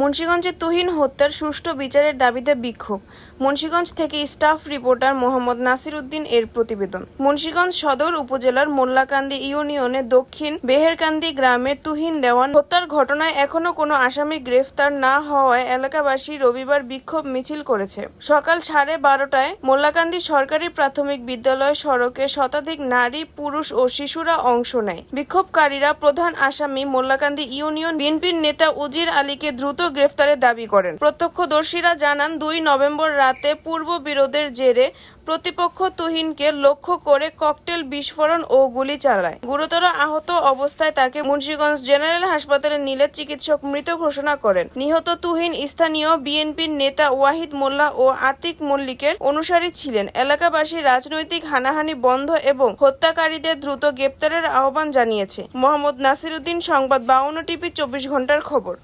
মুন্সিগঞ্জে তুহিন হত্যার সুষ্ঠু বিচারের দাবিতে বিক্ষোভ। মুন্সিগঞ্জ থেকে স্টাফ রিপোর্টার মোহাম্মদ নাসির উদ্দিন এর প্রতিবেদন। মুন্সিগঞ্জ সদর উপজেলার মোল্লাকান্দি ইউনিয়নে দক্ষিণ বেহেরকান্দি গ্রামের তুহিন দেওয়ান হত্যার ঘটনায় এখনও কোনো আসামি গ্রেফতার না হওয়ায় এলাকাবাসী রবিবার বিক্ষোভ মিছিল করেছে। সকাল সাড়ে বারোটায় মোল্লাকান্দি সরকারি প্রাথমিক বিদ্যালয় সড়কে শতাধিক নারী, পুরুষ ও শিশুরা অংশ নেয়। বিক্ষোভকারীরা প্রধান আসামি মোল্লাকান্দি ইউনিয়ন বিএনপির নেতা উজির আলীকে দ্রুত গ্রেফতারের দাবি করেন। প্রত্যক্ষদর্শীরা জানান, দুই নভেম্বর রাতে পূর্ব বিরোধের জেরে প্রতিপক্ষ তুহিনকে লক্ষ্য করে ককটেল বিস্ফোরণ ও গুলি চালায়। গুরুতর আহত অবস্থায় তাকে মুন্সীগঞ্জ জেনারেল হাসপাতালে নিলে চিকিৎসক মৃত ঘোষণা করেন। নিহত তুহিন স্থানীয় বিএনপির নেতা ওয়াহিদ মোল্লা ও আতিক মল্লিকের অনুসারী ছিলেন। এলাকাবাসী রাজনৈতিক হানাহানি বন্ধ এবং হত্যাকারীদের দ্রুত গ্রেপ্তারের আহ্বান জানিয়েছে। মোহাম্মদ নাসিরুদ্দিন, সংবাদ বাউন্ন টিভি, চব্বিশ ঘণ্টার খবর।